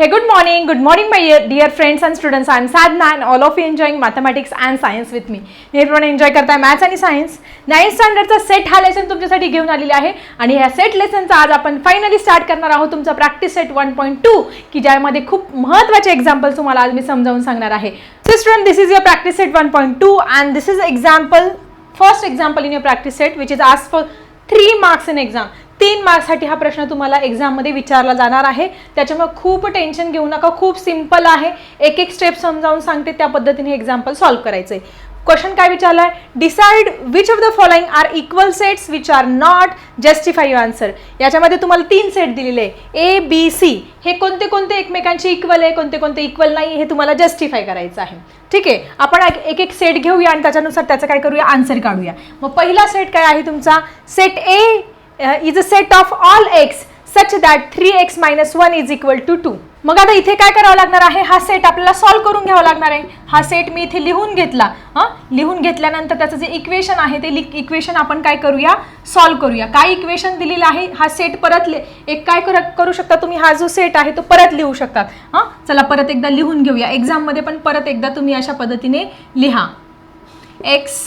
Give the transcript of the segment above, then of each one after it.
Hey, good morning. Good morning, my dear- friends and students. I am Sadhna and all of you enjoying mathematics and science with me. नेहमीप्रमाणे enjoy करताय maths आणि science ninth स्टँडर्डचा set हा lesson तुमच्यासाठी घेऊन आलेला आहे आणि ह्या सेट लेसनचा आज आपण फायनली स्टार्ट करणार आहोत तुमचा practice set one point two की ज्यामध्ये खूप महत्त्वाचे एक्झाम्पल तुम्हाला आज मी समजावून सांगणार आहे so student this is your practice set one point two and this is example first example in your practice set which is आज for three marks in exam तीन मार्कसाठी हा प्रश्न तुम्हाला एक्झाममध्ये विचारला जाणार आहे. त्याच्यामुळे खूप टेन्शन घेऊ नका खूप सिंपल आहे. एक एक स्टेप समजावून सांगते त्या पद्धतीने एक्झाम्पल सॉल्व्ह करायचं आहे क्वेश्चन काय विचारलाय? Decide which of the following are equal sets which are not justify your answer याच्यामध्ये तुम्हाला तीन सेट दिलेले आहे. ए बी सी हे कोणते कोणते एकमेकांचे इक्वल आहे कोणते कोणते इक्वल नाही हे तुम्हाला जस्टिफाय करायचं आहे. ठीक आहे? आपण एक एक सेट घेऊया आणि त्याच्यानुसार त्याचं काय करूया? आन्सर काढूया. मग पहिला सेट काय आहे तुमचा? Set A is a set of all x such that three x minus one is equal to two मग आता इथे काय करावं लागणार आहे? हा सेट आपल्याला सॉल्व्ह करून घ्यावा लागणार आहे. हा सेट मी इथे लिहून घेतला. हां? लिहून घेतल्यानंतर त्याचं जे इक्वेशन आहे ते इक्वेशन आपण काय करूया? सॉल्व्ह करूया. काय इक्वेशन दिलेलं आहे? हा सेट परत लि- एक काय कर करू शकता तुम्ही? हा जो सेट आहे तो परत लिहू शकतात हां? चला परत एकदा लिहून घेऊया. एक्झाममध्ये पण परत एकदा तुम्ही अशा पद्धतीने लिहा. X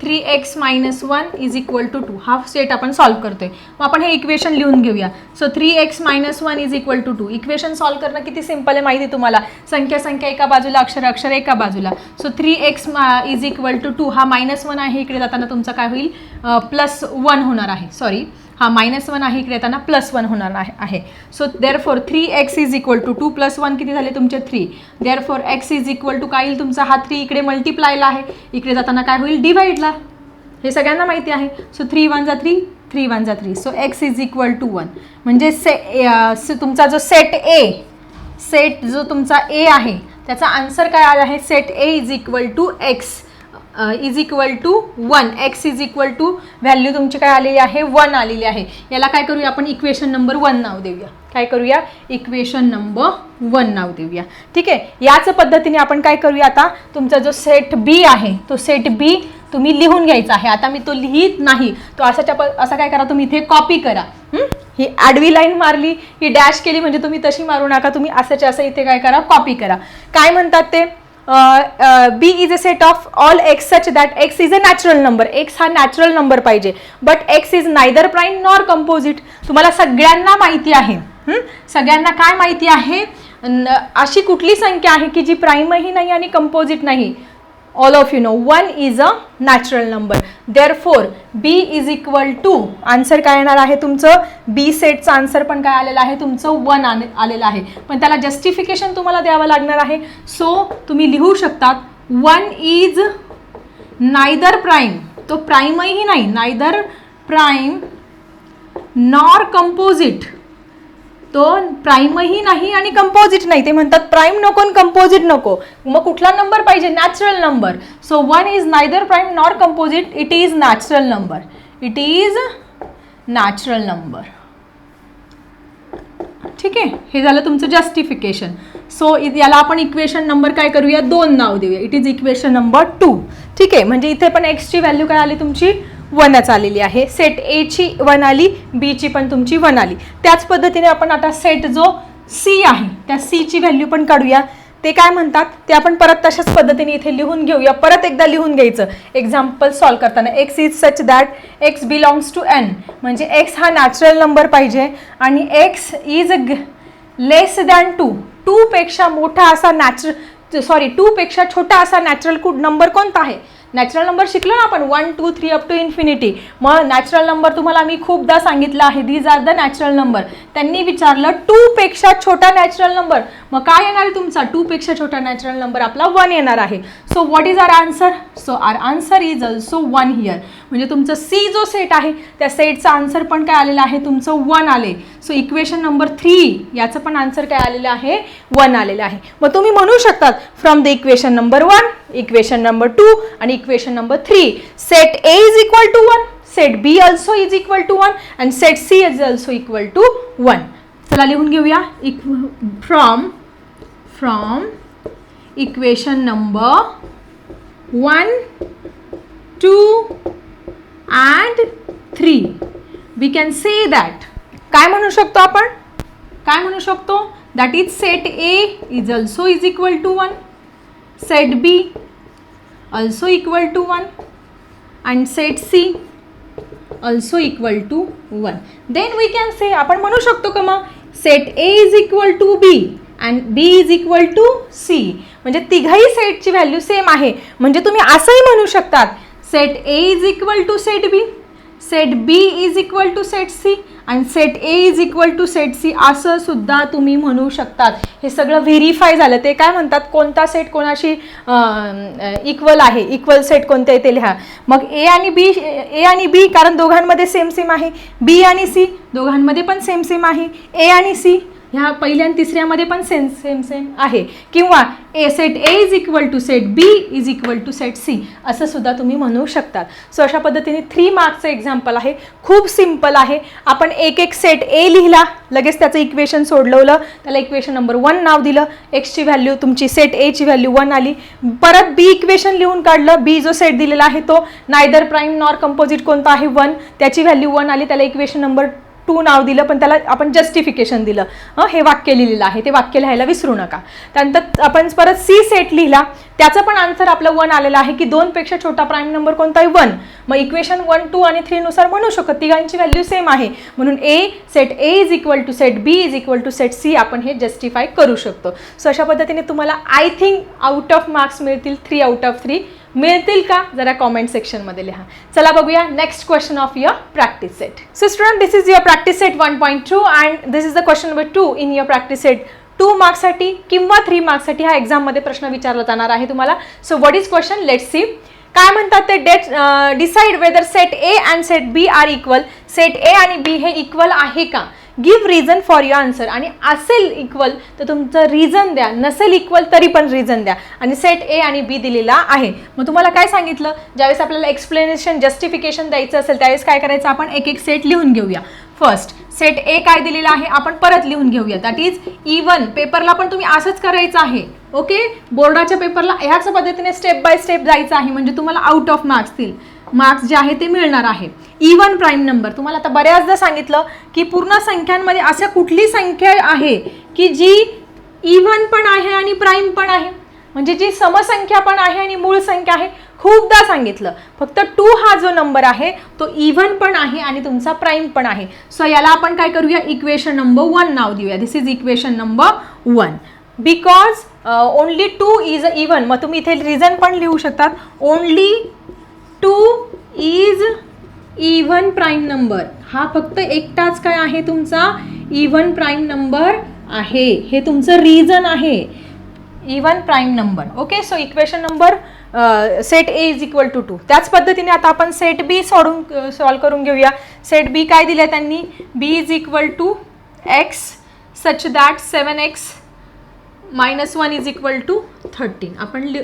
three x minus one is equal to two. हा सेट आपण सॉल्व्ह करतोय. मग आपण हे इक्वेशन लिहून घेऊया. So three x minus one is equal to two. Equation solve करणं किती सिंपल आहे माहिती आहे तुम्हाला? संख्या संख्या एका बाजूला अक्षर अक्षर एका बाजूला. So three x is equal to two हा मायनस वन आहे. इकडे जाताना तुमचा काय होईल? प्लस वन होणार आहे. सॉरी हा मायनस वन आहे इकडे येताना प्लस वन होणार आहे आहे. So therefore three x is equal to two plus one किती झाले तुमचे three therefore x is equal to काय येईल तुमचा? हा थ्री इकडे मल्टिप्लायला आहे. इकडे जाताना काय होईल? डिवाईडला हे सगळ्यांना माहिती आहे. सो थ्री वन जा थ्री थ्री वन जा three so x is equal to one म्हणजे से से- तुमचा जो सेट ए सेट जो तुमचा ए आहे त्याचा आन्सर काय आला आहे? Set A is equal to x is equal to one x is equal to value तुमची काय आलेली आहे? वन आलेली आहे. याला काय करूया आपण? इक्वेशन नंबर वन नाव देऊया. काय करूया? इक्वेशन नंबर वन नाव देऊया. ठीक आहे? याच पद्धतीने आपण काय करूया आता? तुमचा जो सेट बी आहे तो सेट बी तुम्ही लिहून घ्यायचा आहे. आता मी तो लिहित नाही. तो असाच्या प असा काय करा? तुम्ही इथे कॉपी करा. ही? आडवी लाईन मारली ही डॅश केली म्हणजे तुम्ही तशी मारू नका. तुम्ही असंच्या असं इथे काय करा? कॉपी करा. काय म्हणतात ते? B is a set of all x such that x is a natural number x हा नॅचरल नंबर पाहिजे. But x is neither prime nor composite तुम्हाला सगळ्यांना माहिती आहे. सगळ्यांना काय माहिती आहे? अशी कुठली संख्या आहे की जी प्राईमही नाही आणि कंपोजिट नाही? All of you know one is a natural number therefore B is equal to answer काय येणार आहे तुमचं? बी सेटचं आन्सर पण काय आलेलं आहे? तुमचं वन आलेलं आहे. पण त्याला जस्टिफिकेशन तुम्हाला द्यावं लागणार आहे. सो तुम्ही लिहू शकतात वन इज नायदर प्राईम तो प्राईमही नाही नायदर प्राईम नॉर कंपोजिट तो प्राईमही नाही आणि कंपोजिट नाही. ते म्हणतात प्राईम नको आणि कंपोजिट नको. मग कुठला नंबर पाहिजे? Natural number so one is neither prime nor composite it is natural number it is natural number ठीक आहे? हे झालं तुमचं जस्टिफिकेशन सो याला आपण इक्वेशन नंबर काय करूया? दोन नाव देऊया. It is equation number two ठीक आहे? म्हणजे इथे पण एक्सची व्हॅल्यू काय आली तुमची? वनच आलेली आहे. सेट एची वन आली बीची पण तुमची वन आली. त्याच पद्धतीने आपण आता सेट जो सी आहे त्या सीची व्हॅल्यू पण काढूया. ते काय म्हणतात? ते आपण परत तशाच पद्धतीने इथे लिहून घेऊया. परत एकदा लिहून घ्यायचं. एक्झाम्पल सॉल्व करताना x is such that x belongs to N म्हणजे एक्स हा नॅचरल नंबर पाहिजे आणि x is less than two टूपेक्षा मोठा असा नॅचरल सॉरी टूपेक्षा छोटा असा नॅचरल कुड नंबर कोणता आहे? नॅचरल नंबर शिकलो ना आपण? One two three up to infinity मग नॅचरल नंबर तुम्हाला मी खूपदा सांगितलं आहे. These are the natural number त्यांनी विचारलं टू पेक्षा छोटा नॅचरल नंबर मग काय येणार आहे तुमचा? टू पेक्षा छोटा नॅचरल नंबर आपला वन येणार आहे. So what is our answer so our answer is also one here म्हणजे तुमचं सी जो सेट आहे त्या सेटचा आन्सर पण काय आलेलं आहे? तुमचं वन आले. सो इक्वेशन नंबर थ्री याचं पण आन्सर काय आलेलं आहे? वन आलेलं आहे. मग तुम्ही म्हणू शकतात from the equation number one equation number two आणि equation number three set A is equal to one set B also is equal to one and set C is also equal to one चला लिहून घेऊया. इक् from from equation number one two and three we can say that काय म्हणू शकतो आपण? काय म्हणू शकतो? That is set A is also is equal to one set B also equal to one and set C also equal to one then we can say आपण म्हणू शकतो का मग? Set A is equal to B and B is equal to C म्हणजे तिघाही सेटची value same आहे. म्हणजे तुम्ही असंही म्हणू शकतात. Set A is equal to set B set B is equal to set C आणि set A is equal to set C असं सुद्धा तुम्ही म्हणू शकतात. हे सगळं व्हेरीफाय झालं. ते काय म्हणतात? कोणता सेट कोणाशी इक्वल आहे? इक्वल सेट कोणत्या आहे ते लिहा. मग ए आणि बी ए आणि बी कारण दोघांमध्ये सेम सेम आहे. बी आणि सी दोघांमध्ये पण सेम सेम आहे. ए आणि सी ह्या पहिल्या आणि तिसऱ्यामध्ये पण सेम सेम सेम आहे. किंवा A set A is equal to set B is equal to set C असं सुद्धा तुम्ही म्हणू शकतात सो अशा पद्धतीने थ्री मार्क्सचं एक्झाम्पल आहे. खूप सिंपल आहे. आपण एक एक सेट ए लिहिला. लगेच त्याचं इक्वेशन सोडवलं त्याला इक्वेशन नंबर वन नाव दिलं. एक्सची व्हॅल्यू तुमची सेट एची व्हॅल्यू वन आली. परत बी इक्वेशन लिहून काढलं. बी जो सेट दिलेला आहे तो नायदर प्राईम नॉर कंपोजिट कोणता आहे वन त्याची व्हॅल्यू वन आली. त्याला इक्वेशन नंबर टू नाव दिलं पण त्याला आपण जस्टिफिकेशन दिलं. हं हे वाक्य लिहिलेलं आहे ते वाक्य लिहायला विसरू नका. त्यानंतर आपण परत सी सेट लिहिला. त्याचं पण आन्सर आपलं वन आलेलं आहे की दोनपेक्षा छोटा प्राईम नंबर कोणता आहे वन मग इक्वेशन वन टू आणि थ्रीनुसार म्हणू शकतो. तिघांची व्हॅल्यू सेम आहे. म्हणून A set A is equal to set B is equal to set C आपण हे जस्टिफाय करू शकतो. सो अशा पद्धतीने तुम्हाला I think out of marks मिळतील थ्री आउट ऑफ थ्री मिळतील का? जरा कॉमेंट सेक्शनमध्ये लिहा. चला बघूया next question of your practice set so student this is your practice set one point two and this is the question number two in your practice set two मार्क्ससाठी किंवा three मार्क्ससाठी हा एक्झाममध्ये प्रश्न विचारला जाणार आहे तुम्हाला. So what is question let see काय म्हणतात ते? That decide whether set A and set B are equal set A आणि बी हे इक्वल आहे का? Give reason for your answer आणि असेल इक्वल तर तुमचं रिझन द्या. नसेल इक्वल तरी पण रिझन द्या. आणि सेट ए आणि बी दिलेला आहे. मग तुम्हाला काय सांगितलं? ज्यावेळेस आपल्याला एक्सप्लेनेशन जस्टिफिकेशन द्यायचं असेल त्यावेळेस काय करायचं? आपण एक एक सेट लिहून घेऊया. फर्स्ट सेट ए काय दिलेला आहे? आपण परत लिहून घेऊया. दॅट इज इवन पेपरला पण तुम्ही असंच करायचं आहे. ओके बोर्डाच्या पेपरला ह्याच पद्धतीने स्टेप बाय स्टेप जायचं आहे. म्हणजे तुम्हाला आउट ऑफ मार्क्स देईल मार्क्स जे आहे ते मिळणार आहे. इवन प्राईम नंबर तुम्हाला आता बऱ्याचदा सांगितलं की पूर्ण संख्यांमध्ये अशा कुठली संख्या आहे की जी e इवन पण आहे आणि प्राईम पण आहे? म्हणजे जी समसंख्या पण आहे आणि मूळ संख्या आहे खूपदा सांगितलं. फक्त टू हा जो नंबर आहे तो इव्हन पण आहे आणि तुमचा प्राईम पण आहे. सो याला आपण काय करूया? इक्वेशन नंबर वन नाव देऊया. This is equation number one because only two is a even मग तुम्ही इथे रिझन पण लिहू शकतात. Only two is even prime number हा फक्त एकटाच काय आहे तुमचा? इव्हन प्राईम नंबर आहे. हे तुमचं रिझन आहे. Even prime number okay so equation number set A is equal to two त्याच पद्धतीने आता आपण सेट बी सोडून सॉल्व करून घेऊया. सेट बी काय दिलं त्यांनी? B is equal to X such that seven X minus one is equal to thirteen आपण लि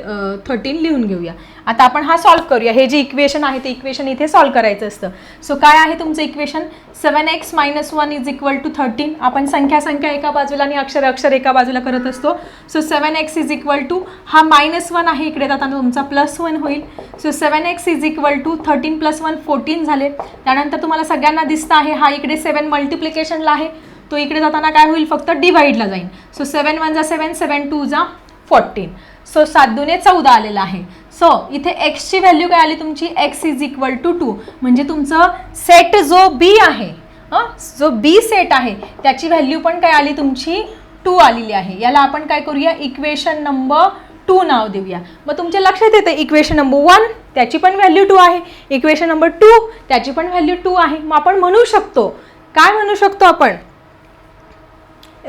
थर्टीन लिहून घेऊया. आता आपण हा सॉल्व करूया. हे जे इक्वेशन आहे ते इक्वेशन इथे सॉल्व करायचं असतं. सो काय आहे तुमचं equation seven X minus one is equal to thirteen आपण संख्या संख्या एका बाजूला आणि अक्षर अक्षर एका बाजूला करत असतो. So seven X is equal to हा मायनस वन आहे इकडे जाताना तुमचा प्लस वन होईल. So seven X is equal to thirteen plus one fourteen झाले. त्यानंतर तुम्हाला सगळ्यांना दिसतं आहे हा इकडे सेवन मल्टिप्लिकेशनला आहे. तो इकडे जाताना काय होईल? फक्त डिवाईडला जाईल सो सेवन वन जा सेवन सेवन टू जा फोर्टीन सो सात दुने चौदा आलेला आहे. सो इथे एक्सची व्हॅल्यू काय आली तुमची? X is equal to two म्हणजे तुमचं सेट जो बी आहे हं? जो बी सेट आहे त्याची व्हॅल्यू पण काय आली तुमची? टू आलेली आहे. याला आपण काय करूया? इक्वेशन नंबर टू नाव देऊया. मग तुमच्या लक्षात येतं इक्वेशन नंबर वन त्याची पण व्हॅल्यू टू आहे. इक्वेशन नंबर टू त्याची पण व्हॅल्यू टू आहे. मग आपण म्हणू शकतो. काय म्हणू शकतो आपण?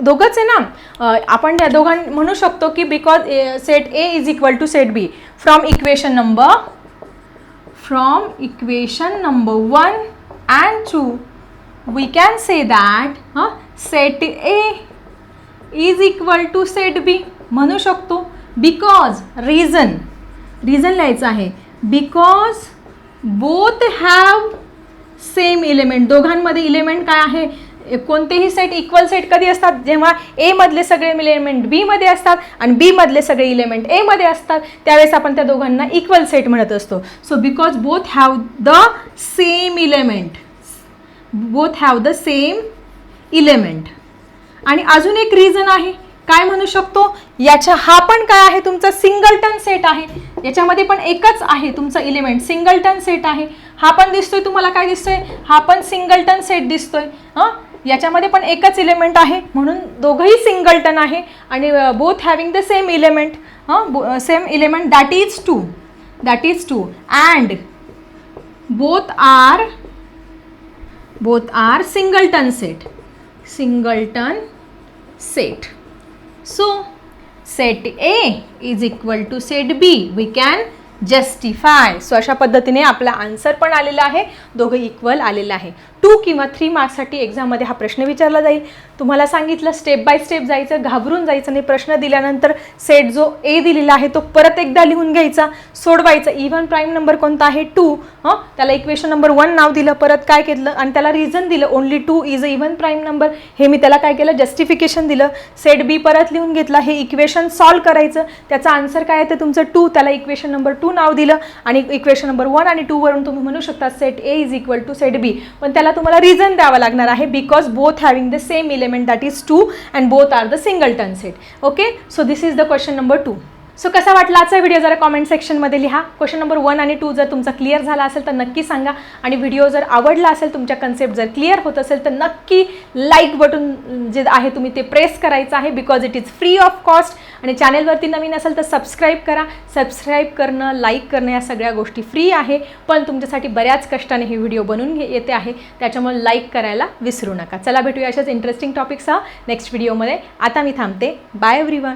दोघंच आहे ना? आपण त्या दोघां म्हणू शकतो की because set A is equal to set B from equation number from equation number one and two we can say that हां set A is equal to set B म्हणू शकतो. बिकॉज रिझन रिझन लिहायचं आहे. Because both have same element दोघांमध्ये element काय आहे? कोणतेही set equal set कधी असतात? जेव्हा ए मधले सगळे इलेमेंट बी मध्ये असतात आणि बी मधले सगळे इलेमेंट ए मध्ये असतात त्यावेळेस आपण त्या दोघांना इक्वल सेट म्हणत असतो. So because both have the same element both have the same element आणि अजून एक रिझन आहे काय म्हणू शकतो? याच्या हा पण काय आहे? तुमचा सिंगलटन सेट आहे. याच्यामध्ये पण एकच आहे तुमचा इलिमेंट सिंगलटन सेट आहे. हा पण दिसतोय तुम्हाला काय दिसतोय? हा पण सिंगलटन सेट दिसतोय. हां? याच्यामध्ये पण एकच इलिमेंट आहे. म्हणून दोघंही सिंगलटन आहे आणि both having the same element हां same element that is two that is two and both are both are singleton set singleton set so set A is equal to set B we can justify. So अशा पद्धतीने आपला answer पण आलेला आहे. दोघं equal आलेलं आहे. To किंवा थ्री मार्क्ससाठी एक्झाममध्ये हा प्रश्न विचारला जाईल. तुम्हाला सांगितलं स्टेप बाय स्टेप जायचं घाबरून जायचं आणि प्रश्न दिल्यानंतर सेट जो ए दिलेला आहे तो परत एकदा लिहून घ्यायचा सोडवायचा. इव्हन प्राईम नंबर कोणता आहे? टू हां? त्याला इक्वेशन नंबर वन नाव दिलं परत काय केलं? आणि त्याला रिझन दिलं only two is a even prime number हे मी त्याला काय केलं? जस्टिफिकेशन दिलं. सेट बी परत लिहून घेतला. हे इक्वेशन सॉल्व करायचं. त्याचा आन्सर काय आहे? ते तुमचं टू त्याला इक्वेशन नंबर टू नाव दिलं आणि इक्वेशन नंबर वन आणि टू वरून तुम्ही म्हणू शकता set A is equal to set B पण त्याला तुम्हाला रिझन द्यावं लागणार आहे because both having the same element that is two and both are the singleton set okay so this is the question number two so कसा वाटला आजचा video जरा कॉमेंट सेक्शनमध्ये लिहा. क्वेश्चन नंबर वन आणि टू जर तुमचा क्लिअर झाला असेल तर नक्की सांगा. आणि व्हिडिओ जर आवडला असेल तुमच्या कन्सेप्ट जर क्लिअर होत असेल तर नक्की लाईक बटन जे आहे तुम्ही ते प्रेस करायचं आहे because it is free of cost आणि चॅनेलवरती नवीन असेल तर सबस्क्राईब करा. सबस्क्राईब करणं लाईक करणं या सगळ्या गोष्टी फ्री आहे. पण तुमच्यासाठी बऱ्याच कष्टाने हे व्हिडिओ बनवून घे येते आहे. त्याच्यामुळे लाईक करायला विसरू नका. चला भेटूया अशाच इंटरेस्टिंग टॉपिकसह नेक्स्ट व्हिडिओमध्ये आता मी थांबते. Bye everyone